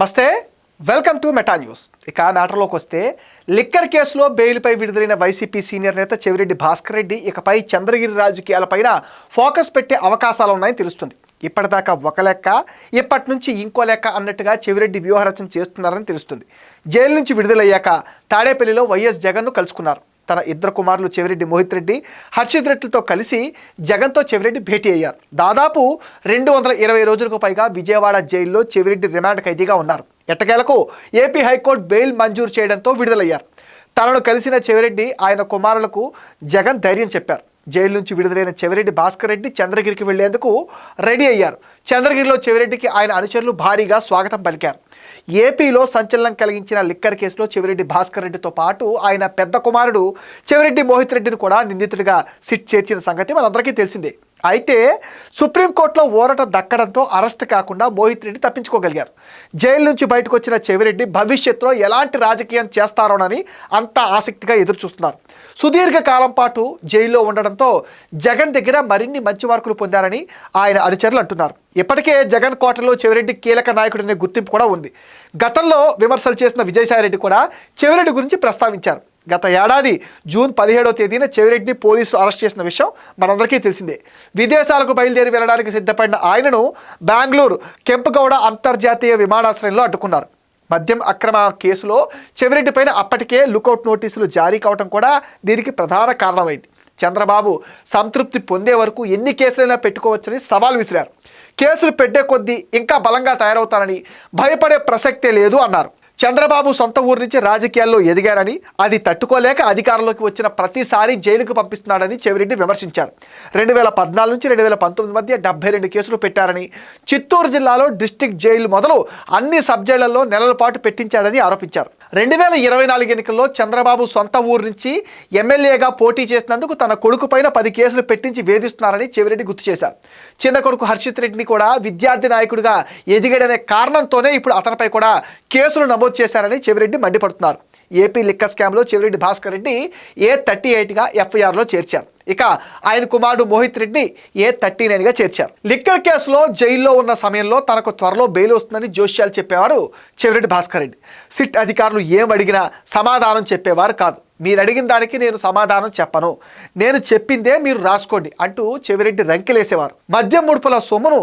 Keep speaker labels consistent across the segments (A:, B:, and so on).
A: నమస్తే welcome to meta news. ఇక మ్యాటర్లోకి వస్తే లిక్కర్ కేసులో బెయిల్పై విడుదలైన వైసీపీ సీనియర్ నేత చెవిరెడ్డి భాస్కర్ రెడ్డి ఇకపై చంద్రగిరి రాజకీయాలపైన ఫోకస్ పెట్టే అవకాశాలు ఉన్నాయని తెలుస్తుంది. ఇప్పటిదాకా ఒక లెక్క ఇప్పటి నుంచి ఇంకో లెక్క అన్నట్టుగా చెవిరెడ్డి వ్యూహరచన చేస్తున్నారని తెలుస్తుంది. జైలు నుంచి విడుదలయ్యాక తాడేపల్లిలో వైఎస్ జగన్ను కలుసుకున్నారు. తన ఇద్దరు కుమారులు చెవిరెడ్డి మోహిత్ రెడ్డి హర్షిత్ రెడ్డితో కలిసి జగన్తో చెవిరెడ్డి భేటీ అయ్యారు. దాదాపు రెండు వందల ఇరవై రోజులకు పైగా విజయవాడ జైల్లో చెవిరెడ్డి రిమాండ్ ఖైదీగా ఉన్నారు. ఎట్టకేలకు ఏపీ హైకోర్టు బెయిల్ మంజూరు చేయడంతో విడుదలయ్యారు. తనను కలిసిన చెవిరెడ్డి ఆయన కుమారులకు జగన్ ధైర్యం చెప్పారు. జైలు నుంచి విడుదలైన చెవిరెడ్డి భాస్కర్ రెడ్డి చంద్రగిరికి వెళ్ళేందుకు రెడీ అయ్యారు. చంద్రగిరిలో చెవిరెడ్డికి ఆయన అనుచరులు భారీగా స్వాగతం పలికారు. ఏపీలో సంచలనం కలిగించిన లిక్కర్ కేసులో చెవిరెడ్డి భాస్కర్ రెడ్డితో పాటు ఆయన పెద్ద కుమారుడు చెవిరెడ్డి మోహిత్ రెడ్డిని కూడా నిందితుడిగా సిట్ చేర్చిన సంగతి మనందరికీ తెలిసిందే. అయితే సుప్రీంకోర్టులో ఊరట దక్కడంతో అరెస్ట్ కాకుండా మోహిత్ రెడ్డి తప్పించుకోగలిగారు. జైలు నుంచి బయటకు వచ్చిన చెవిరెడ్డి భవిష్యత్తులో ఎలాంటి రాజకీయం చేస్తారోనని అంత ఆసక్తిగా ఎదురు చూస్తున్నారు సుదీర్ఘ కాలం పాటు జైల్లో ఉండడంతో జగన్ దగ్గర మరిన్ని మంచి మార్కులు పొందారని ఆయన అనుచరులు అంటున్నారు. ఇప్పటికే జగన్ కోటలో చెవిరెడ్డి కీలక నాయకుడనే గుర్తింపు కూడా ఉంది. గతంలో విమర్శలు చేసిన విజయసాయిరెడ్డి కూడా చెవిరెడ్డి గురించి ప్రస్తావించారు. గత ఏడాది జూన్ పదిహేడో తేదీన చెవిరెడ్డిని పోలీసులు అరెస్ట్ చేసిన విషయం మనందరికీ తెలిసిందే. విదేశాలకు బయలుదేరి వెళ్ళడానికి సిద్ధపడిన ఆయనను బెంగళూరు కెంపగౌడ అంతర్జాతీయ విమానాశ్రయంలో అడ్డుకున్నారు. మద్యం అక్రమ కేసులో చెవిరెడ్డి పైన అప్పటికే లుకౌట్ నోటీసులు జారీ కావడం కూడా దీనికి ప్రధాన కారణమైంది. చంద్రబాబు సంతృప్తి పొందే వరకు ఎన్ని కేసులైనా పెట్టుకోవచ్చని సవాల్ విసిరారు. కేసులు పెట్టే కొద్దీ ఇంకా బలంగా తయారవుతానని భయపడే ప్రసక్తే లేదు అన్నారు. చంద్రబాబు సొంత ఊరు నుంచి రాజకీయాల్లో ఎదిగారని అది తట్టుకోలేక అధికారంలోకి వచ్చిన ప్రతిసారి జైలుకు పంపిస్తున్నాడని చెవిరెడ్డి విమర్శించారు. రెండు వేల పద్నాలుగు నుంచి రెండు వేల పంతొమ్మిది మధ్య డెబ్బై రెండు కేసులు పెట్టారని చిత్తూరు జిల్లాలో డిస్టిక్ జైలు మొదలు అన్ని సబ్ జైళ్ళలో నెలల పాటు పెట్టించాడని ఆరోపించారు. రెండు వేల ఇరవై నాలుగు ఎన్నికల్లో చంద్రబాబు సొంత ఊరు నుంచి ఎమ్మెల్యేగా పోటీ చేసినందుకు తన కొడుకు పైన పది కేసులు పెట్టించి వేధిస్తున్నారని చెవిరెడ్డి గుర్తు చేశారు. చిన్న కొడుకు హర్షిత్ రెడ్డిని కూడా విద్యార్థి నాయకుడిగా ఎదిగాడనే కారణంతోనే ఇప్పుడు అతనిపై కూడా కేసులు నమోదు చేశారని చెవిరెడ్డి మండిపడుతున్నారు. ఏపీ లిక్కర్ స్కామ్లో చెవిరెడ్డి భాస్కర్ రెడ్డి ఏ థర్టీ ఎయిట్గా ఎఫ్ఐఆర్లో చేర్చారు. ఇక ఆయన కుమారుడు మోహిత్ రెడ్డి ఏ థర్టీ నైన్గా చేర్చారు. లిక్కర్ కేసులో జైల్లో ఉన్న సమయంలో తనకు త్వరలో బెయిల్ వస్తుందని జోష్యాలు చెప్పేవాడు చెవిరెడ్డి భాస్కర్ రెడ్డి. సిట్ అధికారులు ఏం అడిగినా సమాధానం చెప్పేవారు కాదు. మీరు అడిగిన దానికి నేను సమాధానం చెప్పను. నేను చెప్పిందే మీరు రాసుకోండి అంటూ చెవిరెడ్డి రంకెలేసేవారు. మద్యం ముడుపుల సొమ్మును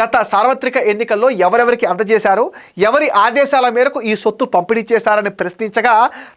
A: గత సార్వత్రిక ఎన్నికల్లో ఎవరెవరికి అందజేశారు? ఎవరి ఆదేశాల మేరకు ఈ సొత్తు పంపిణీ చేశారని ప్రశ్నించగా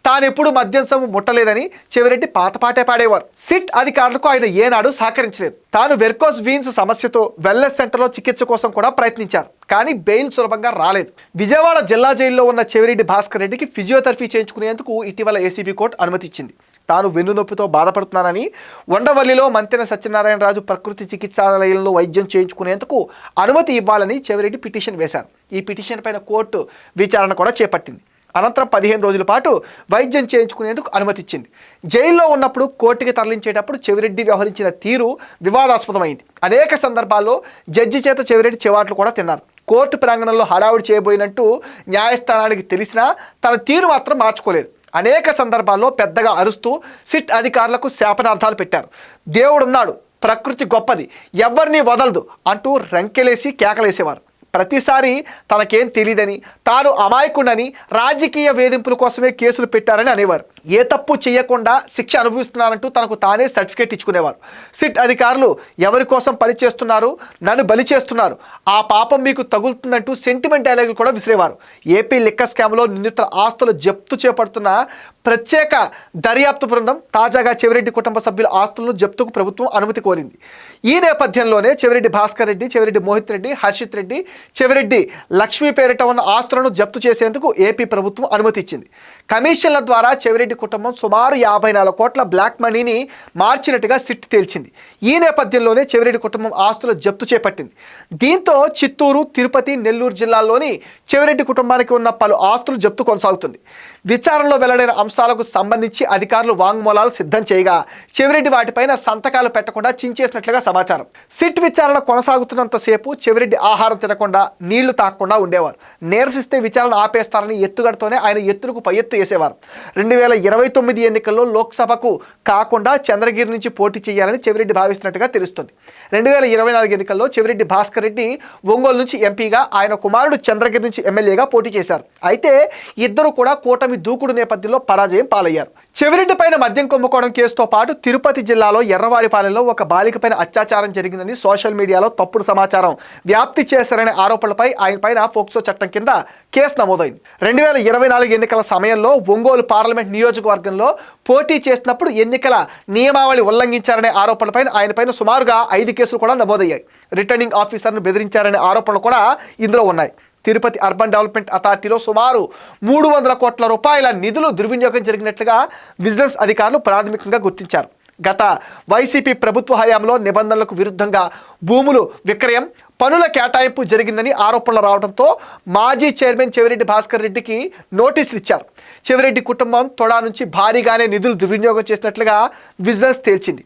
A: తానెప్పుడు మద్యం సొమ్ము ముట్టలేదని చెవిరెడ్డి పాతపాటే పాడేవారు. సిట్ అధికారులకు ఆయన ఏనాడు సహకరించలేదు. తాను వెర్కోస్ వీన్స్ సమస్యతో వెల్నెస్ సెంటర్లో చికిత్స కోసం కూడా ప్రయత్నించారు కానీ బెయిల్ సులభంగా రాలేదు. విజయవాడ జిల్లా జైల్లో ఉన్న చెవిరెడ్డి భాస్కర్ రెడ్డికి ఫిజియోథెరపీ చేయించుకునేందుకు ఇటీవల ఏసీబీ కోర్టు అనుమతిచ్చింది. తాను వెన్నునొప్పితో బాధపడుతున్నానని వండవల్లిలో మంతెన సత్యనారాయణరాజు ప్రకృతి చికిత్సాలయంలో వైద్యం చేయించుకునేందుకు అనుమతి ఇవ్వాలని చెవిరెడ్డి పిటిషన్ వేశారు. ఈ పిటిషన్ పైన కోర్టు విచారణ కూడా చేపట్టింది. అనంతరం పదిహేను రోజుల పాటు వైద్యం చేయించుకునేందుకు అనుమతి ఇచ్చింది. జైల్లో ఉన్నప్పుడు కోర్టుకి తరలించేటప్పుడు చెవిరెడ్డి వ్యవహరించిన తీరు వివాదాస్పదమైంది. అనేక సందర్భాల్లో జడ్జి చేత చెవిరెడ్డి చెవాట్లు కూడా తిన్నారు. కోర్టు ప్రాంగణంలో హడావుడి చేయబోయినట్టు న్యాయస్థానానికి తెలిసినా తన తీరు మాత్రం మార్చుకోలేదు. అనేక సందర్భాల్లో పెద్దగా అరుస్తూ సిట్ అధికారులకు శాపనార్థాలు పెట్టారు. దేవుడున్నాడు ప్రకృతి గొప్పది ఎవరిని వదలదు అంటూ రంకెలేసి కేకలేసేవారు. ప్రతిసారి తనకేం తెలియదని తాను అమాయకుడని రాజకీయ వేధింపుల కోసమే కేసులు పెట్టారని అనేవారు. ఏ తప్పు చేయకుండా శిక్ష అనుభవిస్తున్నారంటూ తనకు తానే సర్టిఫికేట్ ఇచ్చుకునేవారు. సిట్ అధికారులు ఎవరి కోసం పని చేస్తున్నారు నన్ను బలి చేస్తున్నారు ఆ పాపం మీకు తగులుతుందంటూ సెంటిమెంట్ డైలాగులు కూడా విసిరేవారు. ఏపీ లిక్క స్కామ్లో నిందితుల ఆస్తులు జప్తు చేపడుతున్న ప్రత్యేక దర్యాప్తు బృందం తాజాగా చెవిరెడ్డి కుటుంబ సభ్యుల ఆస్తులను జప్తుకు ప్రభుత్వం అనుమతి కోరింది. ఈ నేపథ్యంలోనే చెవిరెడ్డి భాస్కర్ రెడ్డి చెవిరెడ్డి మోహిత్ రెడ్డి హర్షిత్ రెడ్డి చెవిరెడ్డి లక్ష్మీ పేరిట ఉన్న ఆస్తులను జప్తు చేసేందుకు ఏపీ ప్రభుత్వం అనుమతి ఇచ్చింది. కమిషన్ల ద్వారా చెవిరెడ్డి కుటుంబం సుమారు యాభై నాలుగు కోట్ల బ్లాక్ మనీని మార్చినట్టుగా సిట్ తేల్చింది. ఈ నేపథ్యంలోనే చెవిరెడ్డి కుటుంబం ఆస్తుల జప్తు చేపట్టింది. దీంతో చిత్తూరు తిరుపతి నెల్లూరు జిల్లాల్లోని చెవిరెడ్డి కుటుంబానికి ఉన్న పలు ఆస్తులు జప్తు కొనసాగుతుంది. విచారణలో వెల్లడైన అంశాలకు సంబంధించి అధికారులు వాంగ్మూలాలు సిద్ధం చేయగా చెవిరెడ్డి వాటిపైన సంతకాలు పెట్టకుండా చించేసినట్లుగా సమాచారం. సిట్ విచారణ కొనసాగుతున్నంతసేపు చెవిరెడ్డి ఆహారం తినకుండా నీళ్ళు తాగకుండా ఉండేవారు. నీరసిస్తే విచారణ ఆపేస్తారని ఎత్తుగడతోనే ఆయన ఎత్తులకు పై ఎత్తు వేసేవారు. రెండు వేల ఇరవై తొమ్మిది ఎన్నికల్లో లోక్సభకు కాకుండా చంద్రగిరి నుంచి పోటీ చేయాలని చెవిరెడ్డి భావిస్తున్నట్టుగా తెలుస్తుంది. రెండు వేల ఇరవై నాలుగు ఎన్నికల్లో చెవిరెడ్డి భాస్కర్ రెడ్డి ఒంగోలు నుంచి ఎంపీగా ఆయన కుమారుడు చంద్రగిరి నుంచి ఎమ్మెల్యేగా పోటీ చేశారు. అయితే ఇద్దరు కూడా కూటమి దూకుడు నేపథ్యంలో పరాజయం పాలయ్యారు. చెవిరెడ్డిపైన మద్యం కుమ్ముకోవడం కేసుతో పాటు తిరుపతి జిల్లాలో ఎర్రవారిపాలెంలో ఒక బాలికపైన అత్యాచారం జరిగిందని సోషల్ మీడియాలో తప్పుడు సమాచారం వ్యాప్తి చేశారనే ఆరోపణలపై ఆయన పైన ఫోక్సో చట్టం కింద కేసు నమోదైంది. రెండు వేల ఇరవై నాలుగు ఎన్నికల సమయంలో ఒంగోలు పార్లమెంట్ నియోజకవర్గంలో పోటీ చేసినప్పుడు ఎన్నికల నియమావళి ఉల్లంఘించారనే ఆరోపణలపై ఆయన పైన సుమారుగా ఐదు కేసులు కూడా నమోదయ్యాయి. రిటర్నింగ్ ఆఫీసర్ను బెదిరించారనే ఆరోపణలు కూడా ఇందులో ఉన్నాయి. తిరుపతి అర్బన్ డెవలప్మెంట్ అథారిటీలో సుమారు మూడు వందల కోట్ల రూపాయల నిధులు దుర్వినియోగం జరిగినట్లుగా విజిలెన్స్ అధికారులు ప్రాథమికంగా గుర్తించారు. గత వైసీపీ ప్రభుత్వ హయాంలో నిబంధనలకు విరుద్ధంగా భూములు విక్రయం పనుల కేటాయింపు జరిగిందని ఆరోపణలు రావడంతో మాజీ చైర్మన్ చెవిరెడ్డి భాస్కర్ రెడ్డికి నోటీసులు ఇచ్చారు. చెవిరెడ్డి కుటుంబం తొడా నుంచి భారీగానే నిధులు దుర్వినియోగం చేసినట్లుగా విజిలెన్స్ తేల్చింది.